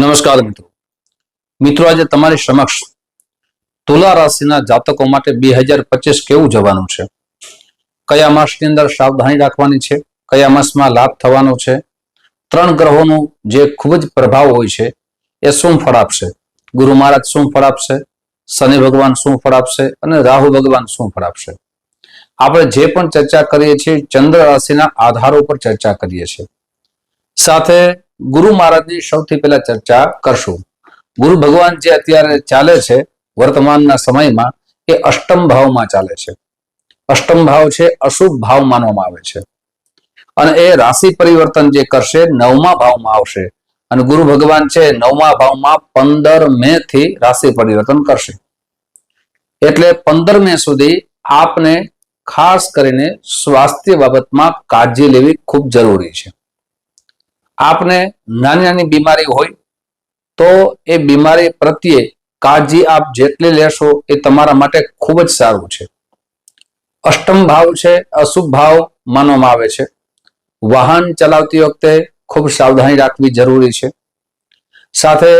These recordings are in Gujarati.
નમસ્કાર મિત્રો. મિત્રો, આજે તમારી સમક્ષ તુલા રાશિના જાતકો માટે બે હજાર પચીસ કેવું જવાનું છે? કયા માસની અંદર સાવધાની રાખવાની છે? કયા માસમાં લાભ થવાનો છે? ત્રણ ગ્રહોનું જે ખૂબ જ પ્રભાવ હોય છે, એ શું ફળ આપશે? ગુરુ મહારાજ શું ફળ આપશે? શનિ ભગવાન શું ફળ આપશે? અને રાહુ ભગવાન શું ફળ આપશે? આપણે જે પણ ચર્ચા કરીએ છીએ, ચંદ્ર રાશિના આધારો પર ચર્ચા કરીએ છીએ. સાથે ગુરુ મહારાજની સૌથી પહેલા ચર્ચા કરશું. ગુરુ ભગવાન જે અત્યારે ચાલે છે, વર્તમાનના સમયમાં, એ અષ્ટમ ભાવમાં ચાલે છે. અષ્ટમ ભાવ છે, અશુભ ભાવ માનવામાં આવે છે. અને એ રાશિ પરિવર્તન જે કરશે, નવમા ભાવમાં આવશે. અને ગુરુ ભગવાન છે, નવમા ભાવમાં પંદર મે થી રાશિ પરિવર્તન કરશે. એટલે પંદર મે સુધી આપને ખાસ કરીને સ્વાસ્થ્ય બાબતમાં કાળજી લેવી ખૂબ જરૂરી છે. આપને નાની નાની બીમારી હોય, તો એ બીમારી પ્રત્યે કાળજી આપ જેટલી લેશો એ તમારા માટે ખૂબ જ સારું છે. અષ્ટમ ભાવ છે, અશુભ ભાવ માનવામાં આવે છે. વાહન ચલાવતી વખતે ખૂબ સાવધાની રાખવી જરૂરી છે. સાથે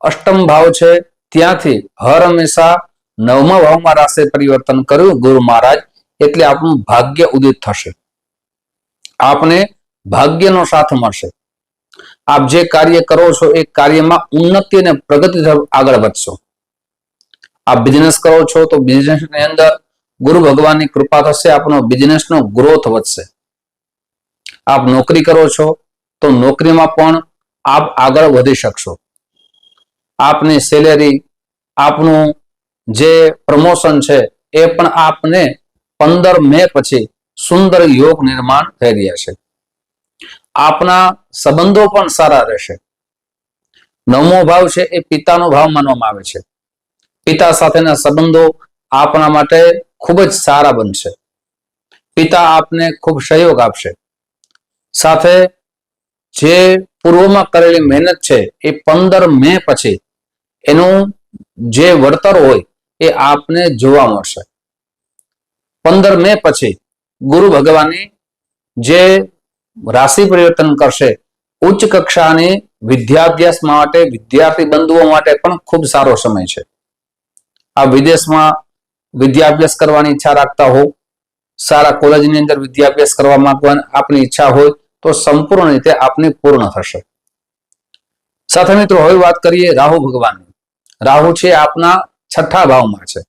અષ્ટમ ભાવ છે, ત્યાંથી હર હંમેશા નવમા ભાવમાં રાશે પરિવર્તન કર્યું, ગુરુ મહારાજ, એટલે આપણું ભાગ્ય ઉદિત થશે. આપને ભાગ્યનો સાથ મળશે. આપ જે કાર્ય કરો છો એ કાર્યમાં ઉન્નતિ અને પ્રગતિ આગળ વધશો. આપ બિઝનેસ કરો છો તો બિઝનેસની અંદર ગુરુ ભગવાનની કૃપા થશે, આપનો બિઝનેસનો ગ્રોથ વધશે. આપ નોકરી કરો છો તો નોકરીમાં પણ આપ આગળ વધી શકશો. આપની સેલેરી આપનું જે પ્રમોશન છે એ પણ આપને પંદર મે પછી સુંદર યોગ નિર્માણ થઈ રહ્યા છે. આપના સંબંધો પણ સારા રહેશે. નવમો ભાવ છે એ પિતાનો ભાવ માનવામાં આવે છે. પિતા સાથેના સંબંધો આપણા માટે ખૂબ જ સારા બનશે. પિતા આપને ખૂબ સહયોગ આપશે. સાથે જે પૂર્વમાં કરેલી મહેનત છે એ પંદર મે પછી એનું જે વળતર હોય એ આપને જોવા મળશે. પંદર મે પછી ગુરુ ભગવાનની જે રાશિ પરિવર્તન કરશે. ઉચ્ચ કક્ષાની વિદ્યાભ્યાસ માટે, વિદ્યાર્થી બંધુઓ માટે પણ ખૂબ સારો સમય છે. આ વિદેશમાં વિદ્યાભ્યાસ કરવાની ઈચ્છા રાખતા હો સારા કોલેજની અંદર વિદ્યાભ્યાસ કરવા માંગવાની આપની ઈચ્છા હોય, તો સંપૂર્ણ રીતે આપની પૂર્ણ થશે. સાથે મિત્રો, હવે વાત કરીએ રાહુ ભગવાનની. રાહુ છે આપના છઠ્ઠા ભાવમાં છે.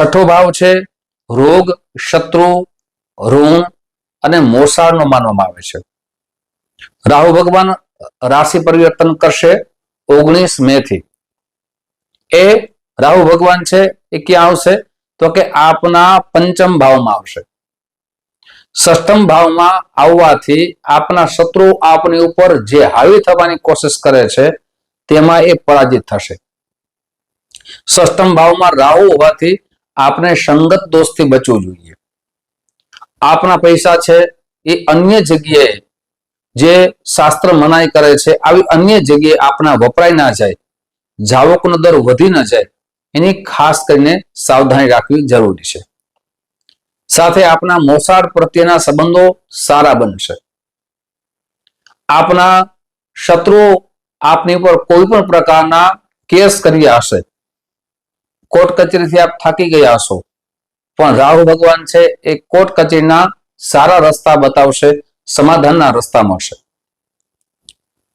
છઠ્ઠો ભાવ છે રોગ, શત્રુ, ઋણ અને મોસાળનો માનવામાં આવે છે. રાહુ ભગવાન રાશિ પરિવર્તન કરશે ઓગણીસ મે થી એ રાહુ ભગવાન છે એ ક્યાં આવશે? તો કે આપના પંચમ ભાવમાં આવશે. સષ્ટમ ભાવમાં આવવાથી આપના શત્રુ આપની ઉપર જે હાવી થવાની કોશિશ કરે છે, તેમાં એ પરાજિત થશે. સષ્ટમ ભાવમાં રાહુ હોવાથી આપણે સંગત દોષથી બચવું જોઈએ. આપના પૈસા છે, એ અન્ય જગ્યાએ જે શાસ્ત્ર મનાઈ કરે છે, આવી અન્ય જગ્યાએ આપણા વપરાય ના જાય, જાવકનો દર વધી ન જાય, એની ખાસ કરીને સાવધાની રાખવી જરૂરી છે. સાથે આપના મોસાળ પ્રત્યેના સંબંધો સારા બનશે. આપના શત્રુઓ આપની ઉપર કોઈ પણ પ્રકારના કેસ કર્યા હશે, કોર્ટ કચેરીથી આપ થાકી ગયા હશો પણ રાહુ ભગવાન છે એ કોર્ટ કચેરીના સારા રસ્તા બતાવશે, સમાધાનના રસ્તા મળશે.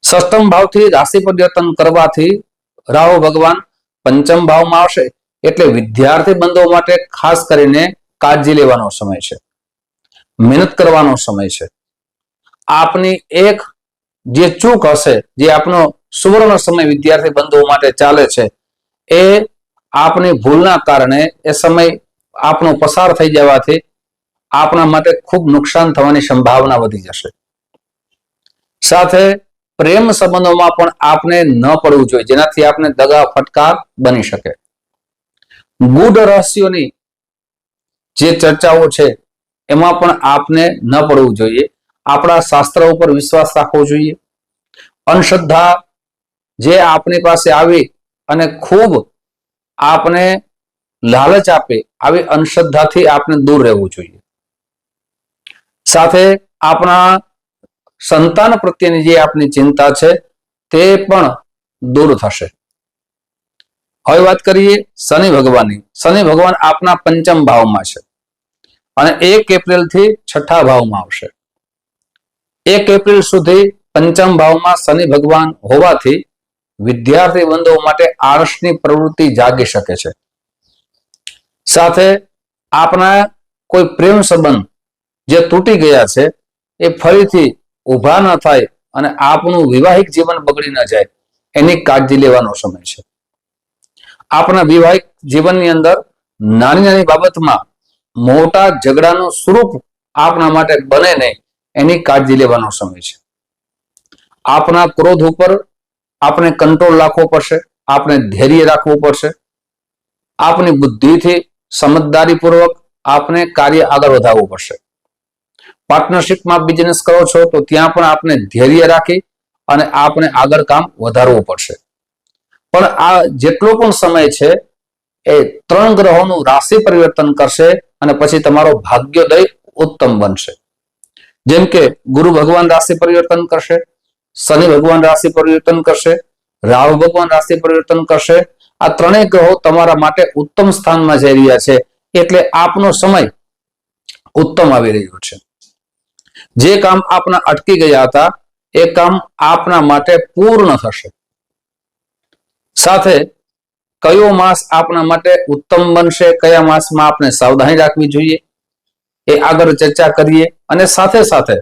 સષ્ટમ ભાવથી રાશિ પરિવર્તન કરવાથી રાહુ ભગવાન પંચમ ભાવમાં આવશે એટલે વિદ્યાર્થી બંધો માટે ખાસ કરીને કાળજી લેવાનો સમય છે. મહેનત કરવાનો સમય છે. આપની એક જે ચૂક હશે, જે આપનો સુવર્ણ સમય વિદ્યાર્થી બંધુઓ માટે ચાલે છે, એ આપની ભૂલના કારણે એ સમય આપણો પસાર થઈ જવાથી આપણા માટે ખૂબ નુકસાન થવાની સંભાવના વધી જશે. સાથે પ્રેમ સંબંધોમાં પણ આપને ન પડવું જોઈએ, જેનાથી આપને દગા ફટકાર બની શકે. ગૂઢ રહસ્યોની જે ચર્ચાઓ છે, એમાં પણ આપને ન પડવું જોઈએ. આપણા શાસ્ત્ર ઉપર વિશ્વાસ રાખવો જોઈએ. અંધશ્રદ્ધા જે આપની પાસે આવી અને ખૂબ આપને લાલચ આપે આવી અંધશ્રદ્ધાથી આપણે દૂર રહેવું જોઈએ. સાથે આપણા સંતાન પ્રત્યેની જે આપની ચિંતા છે, તે પણ દૂર થશે. હવે વાત કરીએ શનિ ભગવાનની. શનિ ભગવાન આપના પંચમ ભાવમાં છે. અને એક એપ્રિલથી છઠ્ઠા ભાવમાં આવશે. એક એપ્રિલ સુધી પંચમ ભાવમાં શનિ ભગવાન હોવાથી વિદ્યાર્થી બંધુઓ માટે આળસની પ્રવૃત્તિ જાગી શકે છે. સાથે આપના કોઈ પ્રેમ સંબંધ જે તૂટી ગયા છે, એ ફરીથી ઊભા ન થાય અને આપનું વિવાહિક જીવન બગડી ન જાય, એની કાળજી લેવાનો સમય છે. આપણા વિવાહિક જીવનની અંદર નાની નાની બાબતમાં મોટા ઝઘડાનું સ્વરૂપ આપના માટે બને નહીં, એની કાળજી લેવાનો સમય છે. આપના ક્રોધ ઉપર આપણે કંટ્રોલ રાખવો પડશે આપણે ધૈર્ય રાખવું પડશે. આપની બુદ્ધિથી સમજદારીપૂર્વક આપણે કાર્ય આગળ વધારવું પડશે. પાર્ટનરશિપમાં બિઝનેસ કરો છો તો ત્યાં પણ આપણે ધૈર્ય રાખી અને આપણે આગળ કામ વધારવું પડશે. પણ આ જેટલો પણ સમય છે, એ ત્રણ ગ્રહોનું રાશિ પરિવર્તન કરશે અને પછી તમારો ભાગ્યોદય ઉત્તમ બનશે. જેમ કે ગુરુ ભગવાન રાશિ પરિવર્તન કરશે, શનિ ભગવાન રાશિ પરિવર્તન કરશે રાહુ ભગવાન રાશિ પરિવર્તન કરશે. આ ત્રણેય ગ્રહો તમારા માટે ઉત્તમ સ્થાનમાં જઈ રહ્યા છે. એટલે આપનો સમય ઉત્તમ આવી રહ્યો છે. જે કામ આપના અટકી ગયા હતા, એ કામ આપના માટે પૂર્ણ થશે. સાથે કયો માસ આપના માટે ઉત્તમ બનશે, કયા માસમાં આપણે સાવધાની રાખવી જોઈએ, એ આગળ ચર્ચા કરીએ. અને સાથે સાથે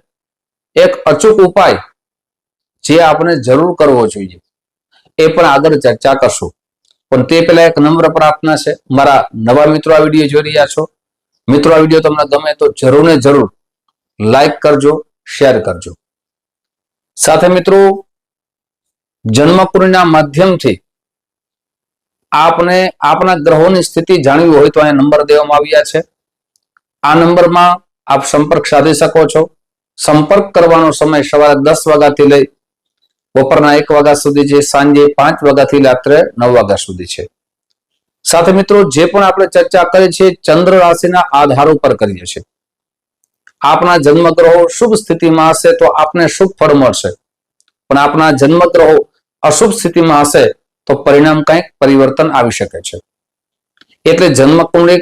એક અચૂક ઉપાય જે આપણે જરૂર કરવો જોઈએ. એ પણ આગળ ચર્ચા કરશું. પણ તે પહેલા એક નમ્ર પ્રાર્થના છે. મારા નવા મિત્રો આ વીડિયો જોઈ રહ્યા છો. મિત્રો, આ વીડિયો તમને ગમે તો જરૂર ને જરૂર લાઈક કરજો, શેર કરજો. સાથે મિત્રો જન્મકુંડના માધ્યમથી આપને આપના ગ્રહોની સ્થિતિ જાણવી હોય તો અહીંયા નંબર દેવામાં આવ્યા છે. આ નંબરમાં આપ સંપર્ક સાધી શકો છો. સંપર્ક કરવાનો સમય સવારે દસ વાગ્યાથી લઈ બપોરના એક વાગ્યા સુધી છે સાંજે પાંચ વાગ્યાથી રાત્રે નવ વાગ્યા સુધી છે. સાથે મિત્રો, જે પણ આપણે ચર્ચા કરી છે, ચંદ્ર રાશિના આધાર ઉપર કરીએ છીએ. આપના જન્મગ્રહો શુભ સ્થિતિમાં હશે તો આપને શુભ ફળ મળશે. પણ આપના જન્મગ્રહો અશુભ સ્થિતિમાં હશે તો પરિણામ કંઈક પરિવર્તન આવી શકે છે. એટલે જન્મ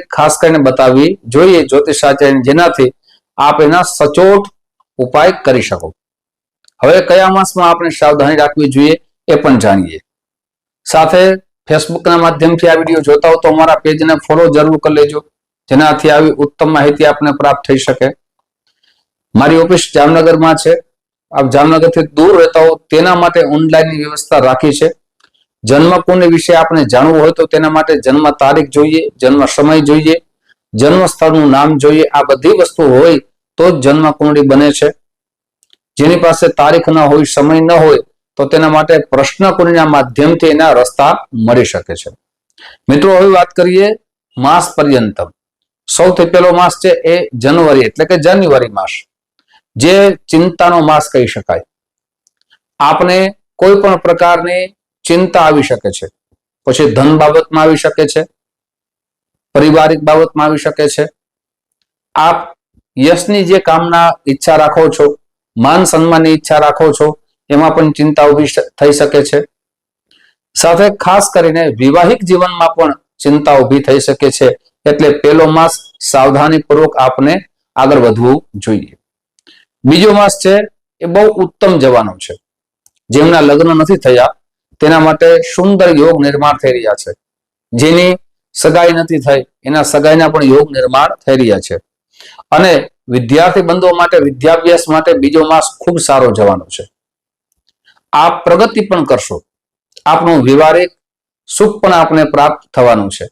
ખાસ કરીને બતાવવી જોઈએ જ્યોતિષાચાર્ય જેનાથી આપ એના સચોટ ઉપાય કરી શકો. હવે કયા માસમાં આપણે સાવધાની રાખવી જોઈએ એ પણ જાણીએ. સાથે ફેસબુકના માધ્યમથી આ વીડિયો જોતા હો તો અમારા પેજને ફોલો જરૂર કરી લેજો, જેનાથી આવી ઉત્તમ માહિતી આપને પ્રાપ્ત થઈ શકે. મારી ઓફિસ જામનગરમાં છે. આપ જામનગરથી દૂર રહેતા હો તેના માટે ઓનલાઈનની વ્યવસ્થા રાખી છે. જન્મ કુંડ વિશે આપણે જાણવું હોય તો તેના માટે જન્મ તારીખ જોઈએ, જન્મ સમય જોઈએ, જન્મ સ્થળનું નામ જોઈએ, આ બધી વસ્તુ હોય તો જ જન્મ કુંડળી બને છે. જેની પાસે તારીખ ન હોય, સમય ન હોય, તો તેના માટે પ્રશ્ન કુંડળીના માધ્યમથી એના રસ્તા મળી શકે છે. મિત્રો, હવે વાત કરીએ માસ પર્યંતમ. સૌથી પહેલો માસ છે એ જાન્યુઆરી, એટલે કે જાન્યુઆરી માસ. જે ચિંતાનો માસ કહી શકાય. આપને કોઈ પણ પ્રકારની ચિંતા આવી શકે છે. પછી ધન બાબતમાં આવી શકે છે. પારિવારિક બાબતમાં આવી શકે છે. આપ યશની જે કામના ઈચ્છા રાખો છો માન સન્માનની ઈચ્છા રાખો છો, એમાં પણ ચિંતા ઊભી થઈ શકે છે. સાથે ખાસ કરીને વિવાહિક જીવનમાં પણ ચિંતા ઊભી થઈ શકે છે, એટલે પેલો માસ સાવધાનીપૂર્વક આપને આગળ વધવું જોઈએ. બીજો માસ છે, એ બહુ ઉત્તમ જવાનો છે. જેમના લગ્ન નથી થયા, તેના માટે સુંદર યોગ નિર્માણ થઈ રહ્યા છે. જેની સગાઈ નથી થઈ, એના સગાઈના પણ યોગ નિર્માણ થઈ રહ્યા છે. અને વિદ્યાર્થી બંધુઓ માટે, વિદ્યાભ્યાસ માટે બીજો માસ ખૂબ સારો જવાનો છે. આપ પ્રગતિ પણ કરશો. આપનું વ્યવહારિક સુખ પણ આપને પ્રાપ્ત થવાનું છે.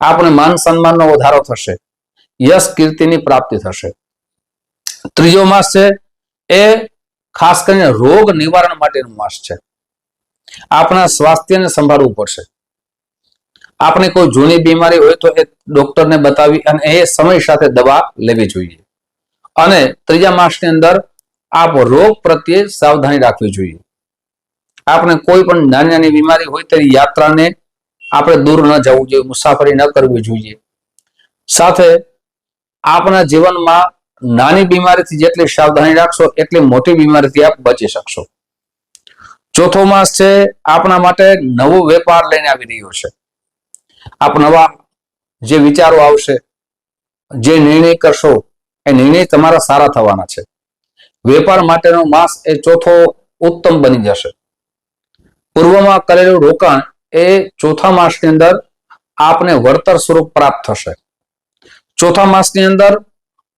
આપણે માન સન્માનનો વધારો થશે. યશ કીર્તિની પ્રાપ્તિ થશે. ત્રીજો માસ છે એ ખાસ કરીને રોગ નિવારણ માટેનો માસ છે. આપણા સ્વાસ્થ્યને સંભાળવું પડશે. આપણે કોઈ જૂની બીમારી હોય તો એ ડોક્ટરને બતાવી અને એ સમય સાથે દવા લેવી જોઈએ. અને ત્રીજા માસની અંદર આપ રોગ પ્રત્યે સાવધાની રાખવી જોઈએ. આપણે કોઈ પણ નાની નાની બીમારી હોય તેની યાત્રાને આપણે દૂર ન જવું જોઈએ, મુસાફરી ન કરવી જોઈએ. સાથે આપણા જીવનમાં નાની બીમારીથી જેટલી સાવધાની રાખશો, એટલી મોટી બીમારીથી આપ બચી શકશો. ચોથો માસ છે આપણા માટે નવો વેપાર લઈને આવી રહ્યો છે. આપ નવા જે વિચારો આવશે, જે નિર્ણય કરશો એ નિર્ણય તમારા સારા થવાના છે. વેપાર માટેનો માસ એ ચોથો ઉત્તમ બની જશે. પૂર્વમાં કરેલું રોકાણ એ ચોથા માસની અંદર આપને વળતર સ્વરૂપ પ્રાપ્ત થશે. ચોથા માસની અંદર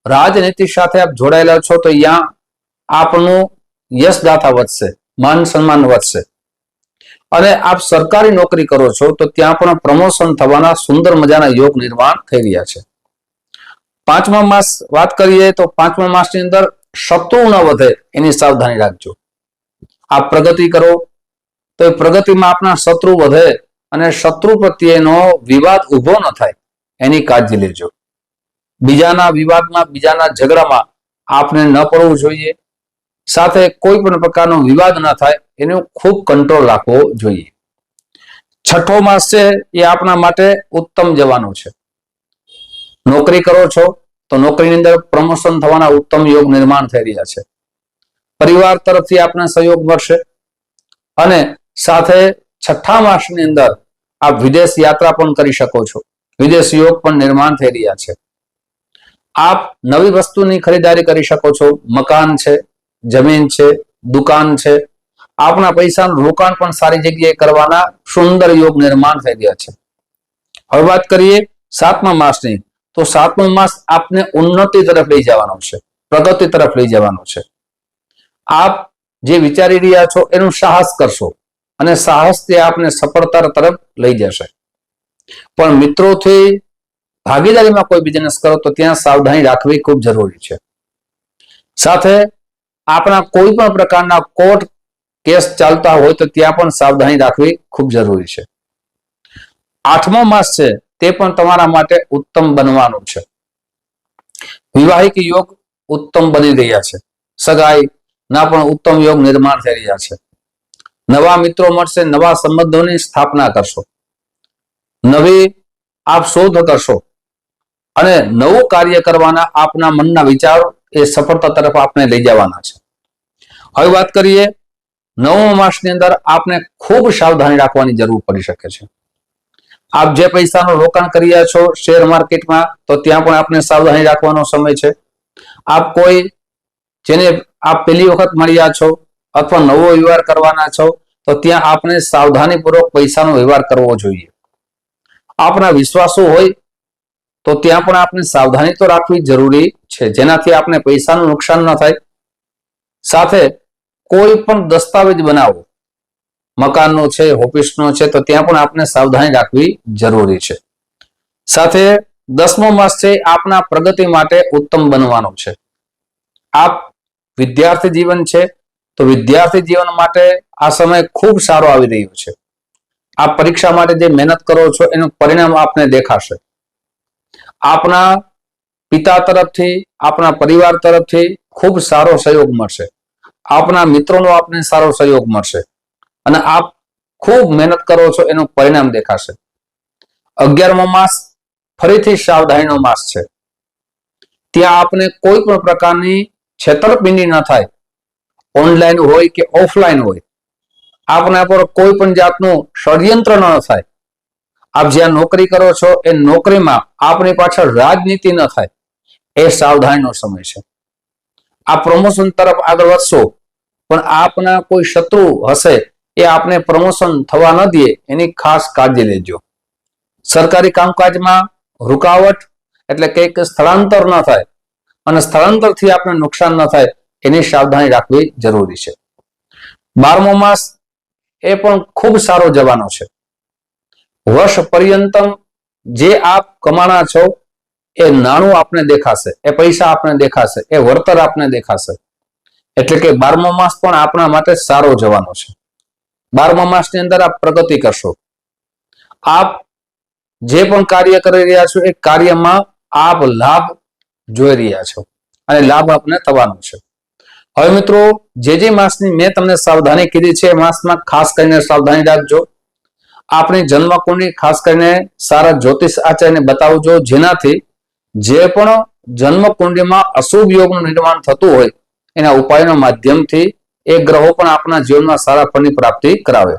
રાજનીતિ સાથે આપ જોડાયેલા છો તો અહીંયા આપનું યશદાતા વધશે, માન સન્માન વધશે. અને આપ સરકારી નોકરી કરો છો તો ત્યાં પણ પ્રમોશન થવાના સુંદર મજાના યોગ નિર્માણ થઈ રહ્યા છે. પાંચમા માસ વાત કરીએ તો પાંચમા માસની અંદર શત્રુ ન વધે એની સાવધાની રાખજો. આપ પ્રગતિ કરો, તો એ પ્રગતિમાં આપના શત્રુ વધે અને શત્રુ પ્રત્યેનો વિવાદ ઊભો ન થાય, એની કાળજી લેજો. બીજાના વિવાદમાં, બીજાના ઝઘડામાં આપને ન પડવું જોઈએ. સાથે કોઈ પણ પ્રકારનો વિવાદ ન થાય, એનો ખૂબ કંટ્રોલ રાખવો જોઈએ. છઠ્ઠો માસ છે એ આપણા માટે ઉત્તમ જવાનો છે. નોકરી કરો છો તો નોકરીની અંદર પ્રમોશન થવાના ઉત્તમ યોગ નિર્માણ થઈ રહ્યા છે. પરિવાર તરફથી આપને સહયોગ મળશે અને સાથે છઠ્ઠા માસની અંદર આપ વિદેશ યાત્રા પણ કરી શકો છો. વિદેશ યોગ પણ નિર્માણ થઈ રહ્યા છે. આપ નવી વસ્તુની ખરીદારી કરી શકો છો. મકાન છે, જમીન છે, દુકાન છે. આપના પૈસાનું રોકાણ પણ સારી જગ્યાએ કરવાના સુંદર યોગ નિર્માણ થઈ રહ્યા છે. હવે વાત કરીએ સાતમા માસની. તો સાતમો માસ આપને ઉન્નતિ તરફ લઈ જવાનો છે, પ્રગતિ તરફ લઈ જવાનો છે. આપ જે વિચારી રહ્યા છો એનું સાહસ કરશો અને સાહસથી આપને સફળતા તરફ લઈ જશે. પણ મિત્રોથી ભાગીદારીમાં કોઈ બિઝનેસ કરો તો ત્યાં સાવધાની રાખવી ખૂબ જરૂરી છે. સાથે આપણા કોઈ પણ પ્રકારના કોર્ટ કેસ ચાલતા હોય તો ત્યાં પણ સાવધાની રાખવી ખૂબ જરૂરી છે. આઠમો માસ છે તે પણ તમારા માટે ઉત્તમ બનવાનું છે. વિવાહિક યોગ ઉત્તમ બની રહ્યા છે. સગાઈ ના પણ ઉત્તમ યોગ નિર્માણ થઈ રહ્યા છે. નવા મિત્રો મળશે, નવા સંબંધોની સ્થાપના કરશો. નવી આપ શોધ કરશો. અને નવું કાર્ય કરવાના આપના મનના વિચારો એ સફળતા તરફ આપને લઈ જવાના છે. હવે વાત કરીએ, નવમા માસની અંદર આપને ખૂબ સાવધાની રાખવાની જરૂર પડી શકે છે. આપ જે પૈસાનું રોકાણ કર્યા છો શેર માર્કેટમાં તો ત્યાં પણ આપને સાવધાની રાખવાનો સમય છે. આપ કોઈ જેને આપ પહેલી વખત મળ્યા છો અથવા નવો વ્યવહાર કરવાના છો, તો ત્યાં આપણે સાવધાનીપૂર્વક પૈસાનો વ્યવહાર કરવો જોઈએ. આપણા વિશ્વાસો હોય, તો ત્યાં પણ આપણે સાવધાની તો રાખવી જરૂરી છે, જેનાથી આપણે પૈસાનું નુકસાન ન થાય. સાથે કોઈ પણ દસ્તાવેજ બનાવો મકાનનો છે, ઓફિસનો છે, તો ત્યાં પણ આપણે સાવધાની રાખવી જરૂરી છે. સાથે દસમો માસ છે, આપના પ્રગતિ માટે ઉત્તમ બનવાનો છે. આપ વિદ્યાર્થી જીવન છે, તો વિદ્યાર્થી જીવન માટે આ સમય ખૂબ સારો આવી રહ્યો છે. આપ પરીક્ષા માટે જે મહેનત કરો છો, એનું પરિણામ આપને દેખાશે. આપના પિતા તરફથી, આપના પરિવાર તરફથી ખૂબ સારો સહયોગ મળશે. આપના મિત્રોનો આપને સારો સહયોગ મળશે. અને આપ ખૂબ મહેનત કરો છો, એનું પરિણામ દેખાશે. અગિયારમો માસ ફરીથી સાવધાનીનો માસ છે. ત્યાં આપને કોઈ પણ પ્રકારની છેતરપિંડી ન થાય. ઓનલાઈન હોય કે ઓફલાઈન હોય. આપના પર કોઈ પણ જાતનું ષડયંત્ર ન થાય. આપ જ્યાં નોકરી કરો છો, એ નોકરીમાં આપની પાછળ રાજનીતિ ન થાય. એ સાવધાનીનો સમય છે. આ પ્રમોશન તરફ આગળ વધશો, પણ આપના કોઈ શત્રુ હશે એ આપને પ્રમોશન થવા ન દે એની ખાસ કાળજી લેજો. સરકારી કામકાજમાં રૂકાવટ એટલે કંઈક સ્થળાંતર ન થાય અને સ્થળાંતરથી આપને નુકસાન ન થાય એની સાવધાની રાખવી જરૂરી છે. બારમો માસ એ પણ ખૂબ સારો જવાનો છે. વર્ષ પર્યંતમ જે આપ કમાણા છો એ નાણું આપને દેખાશે, એ પૈસા આપને દેખાશે, એ વળતર આપને દેખાશે. એટલે કે બારમો માસ પણ આપણા માટે સારો જવાનો છે. બારમા માસની અંદર આપ પ્રગતિ કરશો. આપ જે પણ કાર્ય કરી રહ્યા છો, એ કાર્યમાં આપ લાભ જોઈ રહ્યા છો અને લાભ આપને થવાનો છે. હવે મિત્રો, જે જે માસની મેં તમને સાવધાની કીધી છે, એ માસમાં ખાસ કરીને સાવધાની રાખજો. આપણી જન્મકુંડળી ખાસ કરીને સારા જ્યોતિષ આચાર્યને બતાવજો, જેનાથી જે પણ જન્મકુંડળીમાં અશુભ યોગનું નિર્માણ થતું હોય, એના ઉપાયના માધ્યમથી એ ગ્રહો પણ આપણા જીવનમાં સારા ફળની પ્રાપ્તિ કરાવે.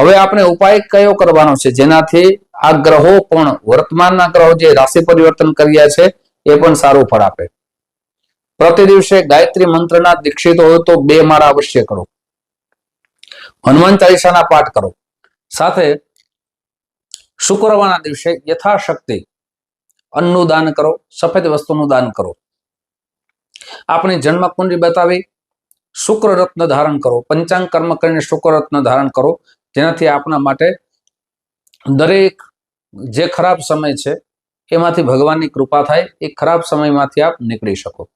હવે આપણે ઉપાય કયો કરવાનો છે? જેનાથી આ ગ્રહો પણ વર્તમાનના ગ્રહો જે રાશિ પરિવર્તન કર્યા છે, એ પણ સારું ફળ આપે. પ્રતિ દિવસે ગાયત્રી મંત્રના દીક્ષિત હોય તો બે માળા અવશ્ય કરો. હનુમાન ચાલીસાના પાઠ કરો. સાથે શુક્રવારના દિવસે યથાશક્તિ અન્નનું દાન કરો, સફેદ વસ્તુનું દાન કરો. આપણી જન્મ કુંડળી બતાવી શુક્ર રત્ન ધારણ કરો. પંચાંગ કર્મ કરીને શુક્ર રત્ન ધારણ કરો. જેનાથી આપણા માટે દરેક જે ખરાબ સમય છે, એમાંથી ભગવાનની કૃપા થાય. એ ખરાબ સમયમાંથી આપ નીકળી શકો.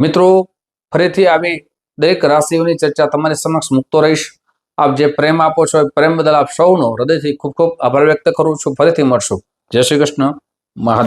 મિત્રો, ફરીથી આવી દરેક રાશિઓની ચર્ચા તમારી સમક્ષ મૂકતો રહીશ. આપ જે પ્રેમ આપો છો, એ પ્રેમ બદલ આપ સૌનો હૃદયથી ખૂબ ખૂબ આભાર વ્યક્ત કરું છું. ફરીથી મળશું. જય શ્રી કૃષ્ણ. મહાદેવ.